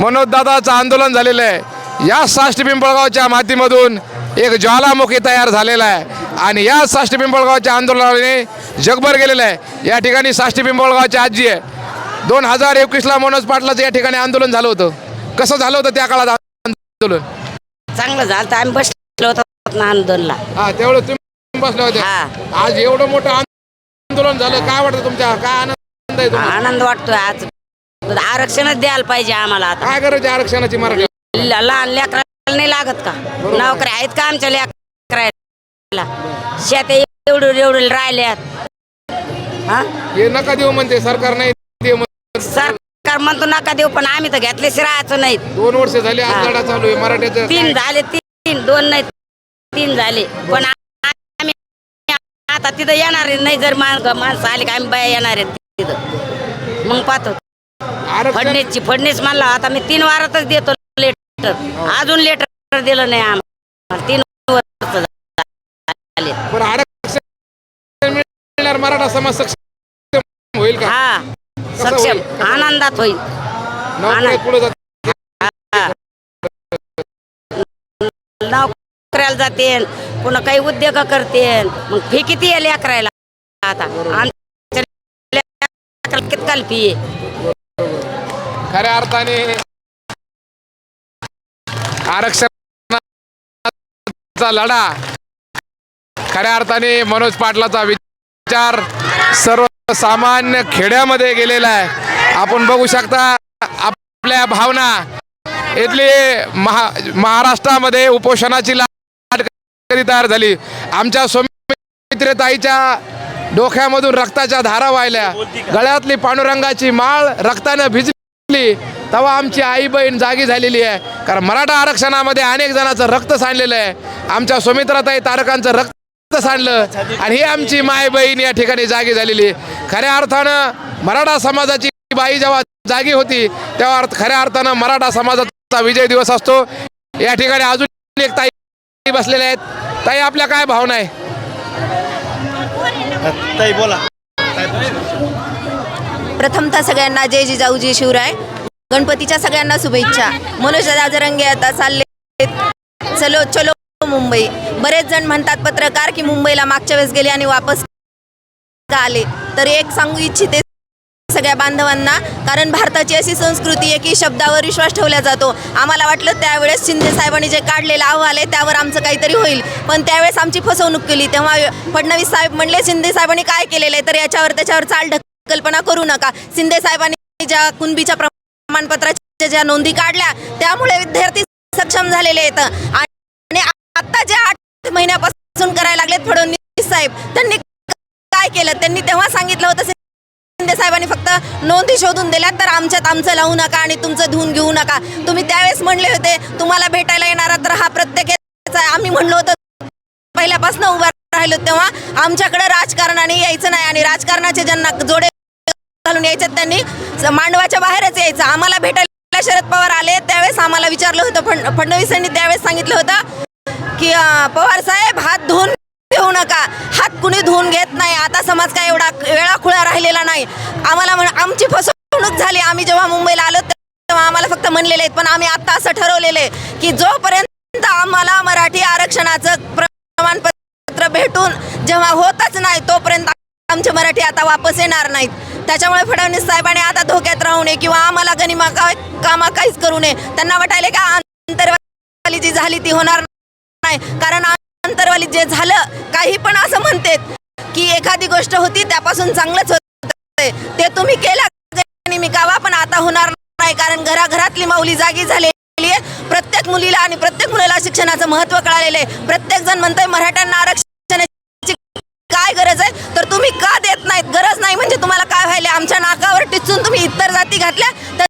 मनोजदादाचं आंदोलन झालेलं आहे. या साष्ट पिंपळगावच्या मातीमधून एक ज्वालामुखी तयार झालेला आहे. आणि या साष्ट पिंपळगावच्या आंदोलनाने जगभर गेलेलं आहे. या ठिकाणी साष्ट पिंपळगावची आजी आहे. दोन हजार एकवीसला मनोज पाटलाचं या ठिकाणी आंदोलन झालं होतं. कसं झालं होतं त्या काळात आंदोलन? चांगलं झालं आम्ही बसलो होतो ना आंदोलनला. हा तेवढं तुम्ही बसले होते. आज एवढं मोठं आंदोलन झालं. काय वाटतं तुमच्या? काय आनंद आहे आनंद वाटतोय आज. आरक्षणच द्यायला पाहिजे आम्हाला आता. काय आहे आरक्षणाची मराठी? ल- लहान लेकराला नाही लागत का? नोकऱ्या आहेत का आमच्या लेकराला? शेत एवढं एवढं राहिल्यात. हा? हे नका देऊ म्हणते सरकार नाही म्हणते. सरकार म्हणतो नका देऊ पण आम्ही तर घेतले राहायचं नाही दोन वर्ष झाली चालू आहे मराठ्याचं तीन झाले तीन दोन नाही तीन झाले. पण आम्ही आता तिथं येणार नाही जर मान- माणसं आली का आम्ही बाया येणार आहेत तिथं. मग पाहतो. फडणीसची फडणीस म्हणला आता मी तीन वारातच देतो लेटर अजून लेटर दिलं नाही आम्हाला. तीन वर्ष झाले. पण आरक्षण मिळणार मराठा समाज सक्षम होईल का? हा सक्षम? आनंदात होईल. नोकऱ्याला जाते पुन्हा काही उद्योग करते मग फी किती आहे लेकरायला? आता? आमच्या कितकाल फी आहे? खऱ्या अर्थाने आरक्षणाचा लढा खऱ्या अर्थाने मनोज पाटलाचा विचार सर्वसामान्य खेड्यामध्ये गेलेला आहे. आपण बघू शकता आपल्या भावना. इथली महा महाराष्ट्रामध्ये उपोषणाची लाट कधी तयार झाली? आमच्या सौमित्रेताईच्या डोक्यामधून रक्ताच्या धारा वाहिल्या. गळ्यातली पांडुरंगाची माळ रक्तानं भिजली. तेव्हा आमची आई बहीण जागी झालेली आहे. कारण मराठा आरक्षणामध्ये अनेक जणांचं रक्त सांडलेलं आहे. आमच्या सुमित्राताई तारकांचं रक्त सांडलं आणि ही आमची माय बहीण या ठिकाणी जागी झालेली आहे. खऱ्या अर्थानं मराठा समाजाची बाई जेव्हा जागी होती तेव्हा अर्थ खऱ्या अर्थानं मराठा समाजाचा विजय दिवस असतो. या ठिकाणी अजून एक ताई बसलेल्या आहेत. ताई आपल्या काय भावना आहे? ताई बोला. प्रथमतः सगळ्यांना जय जिजाऊजी शिवराय. गणपतीच्या सगळ्यांना शुभेच्छा. मनोज राजरंगे आता चालले चलो चलो मुंबई. बरेच जण म्हणतात पत्रकार की मुंबईला मागच्या वेळेस गेले आणि वापस आले. तर एक सांगू इच्छिते सगळ्या बांधवांना कारण भारताची अशी संस्कृती आहे की शब्दावर विश्वास ठेवला जातो. आम्हाला वाटलं त्यावेळेस शिंदे साहेबांनी जे काढलेलं अहवाल आहे त्यावर आमचं काहीतरी होईल. पण त्यावेळेस आमची फसवणूक केली. तेव्हा फडणवीस साहेब म्हणले शिंदे साहेबांनी काय केलेलं आहे? तर याच्यावर त्याच्यावर चाल कल्पना करू नका. शिंदे साहेबांनी ज्या कुणबीच्या प्रमाणपत्राच्या ज्या नोंदी काढल्या त्यामुळे विद्यार्थी सक्षम झालेले आहेत. आणि आता जे आठ महिन्यापासून करायला लागलेत फडणवीस साहेब त्यांनी काय केलं? त्यांनी तेव्हा सांगितलं होतं शिंदे साहेबांनी फक्त नोंदी शोधून दिल्या तर आमच्यात आमचं लावू नका आणि तुमचं धुवून घेऊ नका. तुम्ही त्यावेळेस म्हणले होते तुम्हाला भेटायला येणारा तर हा प्रत्येकाचा आम्ही म्हणलो होतो पहिल्यापासून उभा राहिलो तेव्हा आमच्याकडे राजकारणाने यायचं नाही आणि राजकारणाचे ज्यांना जोडे घालून यायच्यात त्यांनी. मांडवाच्या बाहेरच यायचं. आम्हाला भेटायला शरद पवार आले त्यावेळेस आम्हाला विचारलं होतं फड फडणवीसांनी त्यावेळेस सांगितलं होतं की पवार साहेब हात धुवून घेऊ नका. हात कुणी धुवून घेत नाही. आता समाज काय एवढा वेळा खुळा राहिलेला नाही. आम्हाला म्हण आमची फसवणूक झाली. आम्ही जेव्हा मुंबईला आलो तेव्हा आम्हाला फक्त म्हणलेले आहेत. पण आम्ही आत्ता असं ठरवलेलं आहे की जोपर्यंत आम्हाला मराठी आरक्षणाचं प्रमाणपत्र भेटून जेव्हा होतच नाही तोपर्यंत आमचे मराठी आता वापस येणार नाहीत. त्याच्यामुळे फडणवीस साहेबांनी आता धोक्यात राहू नये किंवा आम्हाला गनिमा काय कामा काहीच करू नये. त्यांना वाटायले का अंतरवाली जी झाली ती होणार नाही. कारण अंतरवाली जे झालं काही पण असं म्हणतात की एखादी गोष्ट होती त्यापासून चांगलंच होत ते तुम्ही केलं मी कावा पण आता होणार नाही. कारण घराघरातली माऊली जागी झालेली आहे. प्रत्येक मुलीला आणि प्रत्येक मुलाला शिक्षणाचं महत्त्व कळालेलं आहे. प्रत्येक जण म्हणतोय मराठ्यांना आरक्षणाची काय गरज आहे? तर तुम्ही का नाहीत गरज नाही म्हणजे तुम्हाला काय व्हायले आमच्या नाकावर टिचून तुम्ही इतर जाती घातल्या तर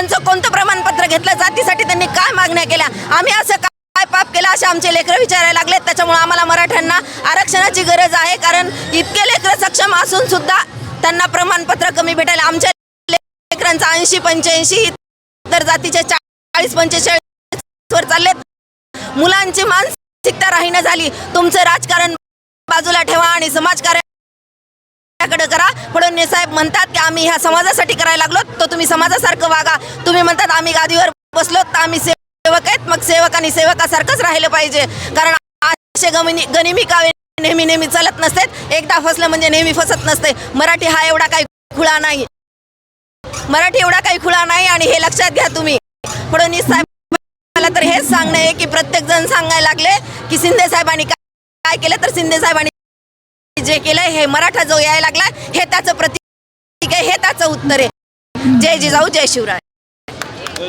त्यांचं कोणतं प्रमाणपत्र घेतलं जातीसाठी त्यांनी काय मागण्या केल्या? आम्ही असं काय पाप केलं असे आमचे लेकरं विचारायला लागलेत. त्याच्यामुळे आम्हाला मराठ्यांना आरक्षणाची गरज आहे कारण इतके लेकरं सक्षम असून सुद्धा त्यांना प्रमाणपत्र कमी भेटायला आमच्या लेकरांचा ऐंशी पंच्याऐंशी इतर जातीचे चाळीस पंचेचाळीस वर चाललेत. मुलांची मानसिकता राहीनं झाली. तुमचं राजकारण बाजूला ठेवा आणि समाजकारण समाजाकडे करा. फडणवीस साहेब म्हणतात की आम्ही ह्या समाजासाठी करायला लागलो. तर तुम्ही समाजासारखं वागा. तुम्ही म्हणतात आम्ही गादीवर बसलो तर आम्ही सेवक आहेत. मग सेवक आणि सेवकासारखंच राहिलं पाहिजे. कारण असे गमिनी गनिमी कावे नेहमी नेहमी चालत नसतात. एकदा फसलं म्हणजे नेहमी फसत नसते. मराठी हा एवढा काही खुळा नाही. मराठी एवढा काही खुळा नाही आणि हे लक्षात घ्या तुम्ही. फडणवीस साहेब मला तर हेच सांगणं आहे की प्रत्येक जण सांगायला लागले की शिंदे साहेबांनी काय काय केलं तर शिंदे साहेबांनी जे केलंय हे मराठा जो यायला लागला हे त्याचं प्रतीक आहे हे त्याचं उत्तर आहे. जय जिजाऊ जय शिवराय.